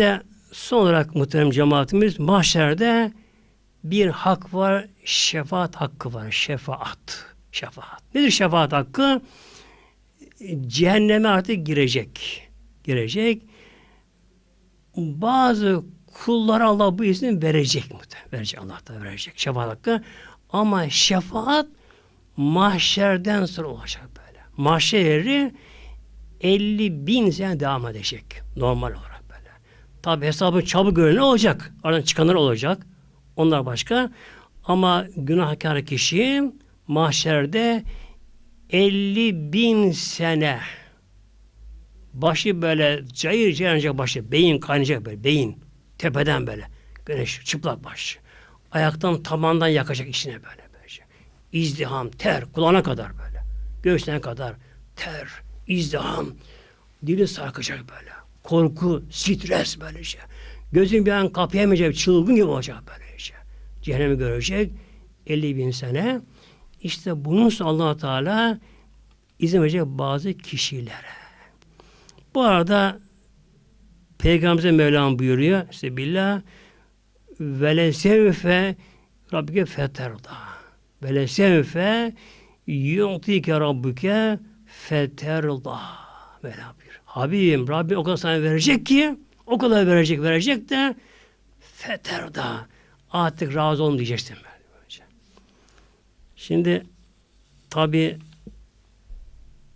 Ve son olarak muhterem cemaatimiz mahşerde bir hak var, şefaat hakkı var. Şefaat. Şefaat. Nedir şefaat hakkı? Cehenneme artık girecek. Girecek. Bazı kullara Allah bu izni verecek muhtemelen. Verecek Allah da verecek şefaat hakkı. Ama şefaat mahşerden sonra olacak böyle. Mahşer yeri 50 bin sene devam edecek. Normal olarak. Tabi hesabı çabuk görene olacak. Aradan çıkanlar olacak. Onlar başka. Ama günahkar kişi mahşerde 50 bin sene başı böyle cayır cayır yanacak başı. Beyin kaynayacak böyle. Beyin. Tepeden böyle. Güneş çıplak baş. Ayaktan tabandan yakacak içine böyle. böylece. İzdiham, ter, kulağına kadar böyle. Göğsüne kadar ter, izdiham. Dili sarkacak böyle. Korku, stres böylece. Gözün bir an kapayamayacak, çılgın gibi olacak böylece. Cehennemi görecek 50 bin sene. İşte bunun allah Teala izin verecek bazı kişilere. Bu arada Peygamberimize Mevlam buyuruyor. İşte billah vele sevfe Rabbike feterda. Vele sevfe yu'tike rabbuke feterda. Mevlam buyuruyor. Habibim Rabbim o kadar sana verecek ki o kadar verecek verecek de feterda. Artık razı olun diyeceksin. Böylece. Şimdi tabi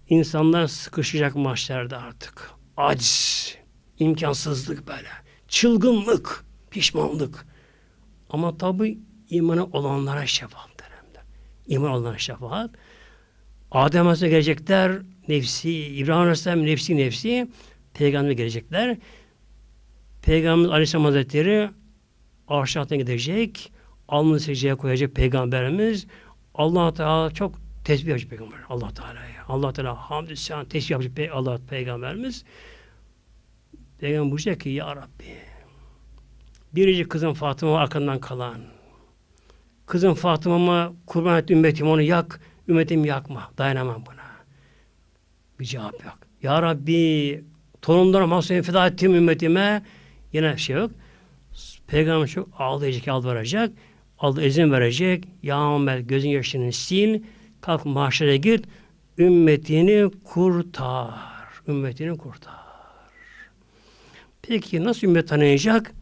insanlar sıkışacak mahşerde artık. Aciz, imkansızlık böyle, çılgınlık, pişmanlık. Ama tabi imanı olanlara şefaat deremde. İman olanlara şefaat. Adem Aleyhisselam gelecekler, nefsi, İbrahim Aleyhisselam nefsi nefsi, Peygamber gelecekler. Peygamber Aleyhisselam Hazretleri aşağıdan gidecek, alnını secdeye koyacak Peygamberimiz. allah Teala çok tesbih yapacak Peygamber. allah Teala'ya. allah Teala hamdü sen tesbih yapacak Pey Allah Peygamberimiz. Peygamber buyuracak ki Ya Rabbi biricik kızım Fatıma arkandan kalan kızım Fatıma'ma kurban et ümmetim onu yak ümmetim yakma. Dayanamam buna. Bir cevap yok. Ya Rabbi torunlarım hasreni feda ettim ümmetime yine şey yok. Peygamber çok ağlayacak, yalvaracak. Allah izin verecek. Ya Muhammed gözün yaşını sil. Kalk mahşere git. Ümmetini kurtar. Ümmetini kurtar. Peki nasıl ümmet tanıyacak?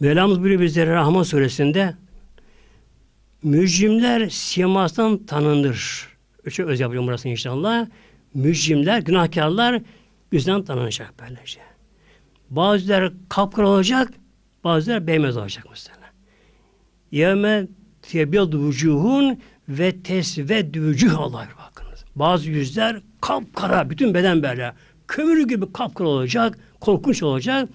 Mevlamız buyuruyor bizlere Rahman suresinde mücrimler simasından tanınır. Çok öz yapıyorum burası inşallah. Mücrimler, günahkarlar yüzden tanınacak böylece. Bazıları kapkara olacak, bazıları beyaz olacak mesela. Yevme tebyadu vücuhun ve tesveddu vücuh Allah bakınız. Bazı yüzler kapkara, bütün beden böyle kömür gibi kapkara olacak, korkunç olacak.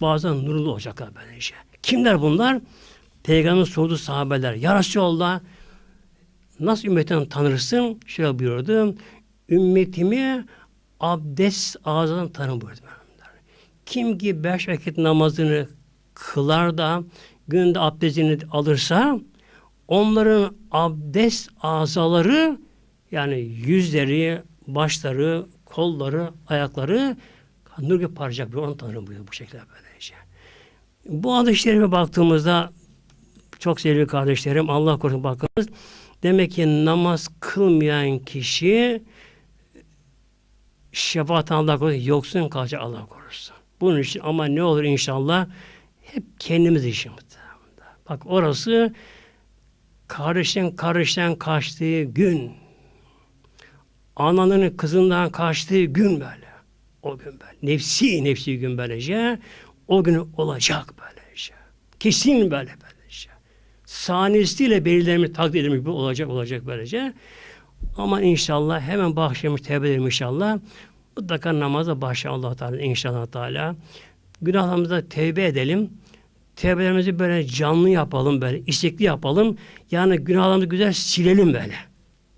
Bazen nurlu olacaklar böylece. Kimler bunlar? Peygamber sordu sahabeler. Ya Resulallah nasıl ümmetini tanırsın? Şöyle buyurdu. Ümmetimi abdest ağzından tanı buyurdu. Kim ki beş vakit namazını kılar da günde abdestini alırsa onların abdest azaları yani yüzleri, başları, kolları, ayakları nur gibi parlayacak bir onu tanırım buyuruyor bu şekilde böylece. Bu hadis-i şerife baktığımızda çok sevgili kardeşlerim Allah korusun bakınız demek ki namaz kılmayan kişi şefaat Allah korusun yoksun kalacak Allah korusun. Bunun için ama ne olur inşallah hep kendimiz işimiz. Bak orası kardeşten kardeşten kaçtığı gün ananın kızından kaçtığı gün böyle. O gün böyle. Nefsi nefsi gün böylece. O gün olacak böylece. Kesin böyle böylece. Saniyesiyle belirlenmiş takdir edilmiş olacak olacak böylece. Ama inşallah hemen bahşemiş tevbe edelim inşallah. Mutlaka namaza başla allah Teala inşallah Teala. Günahlarımıza tevbe edelim. Tevbelerimizi böyle canlı yapalım böyle, istekli yapalım. Yani günahlarımızı güzel silelim böyle.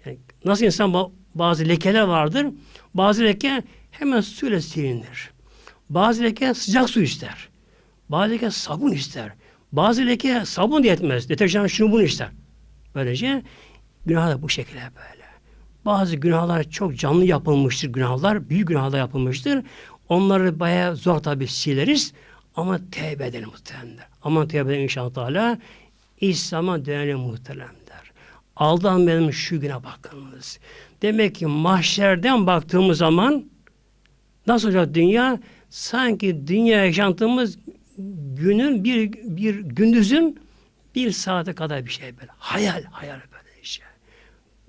Yani nasıl insan bazı lekeler vardır. Bazı leke hemen suyla silinir. Bazı leke sıcak su ister. Bazı leke sabun ister. Bazı leke sabun da yetmez. Deterjan şunu bunu ister. Böylece günahlar bu şekilde böyle. Bazı günahlar çok canlı yapılmıştır günahlar. Büyük günahlar yapılmıştır. Onları bayağı zor tabi sileriz ama tevbe edelim muhteremler. Aman tevbe edelim inşallah. İslam'a dönelim muhteremler. Aldanmayalım şu güne bakınız. Demek ki mahşerden baktığımız zaman nasıl olacak dünya? Sanki dünya yaşantımız günün bir, bir gündüzün bir saate kadar bir şey böyle. Hayal, hayal böyle işte.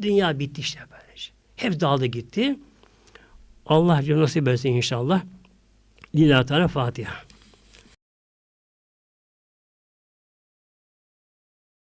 Dünya bitti işte böyle işte. Hep dağıldı gitti. Allah nasip etsin inşallah. Lillahi Teala Fatiha.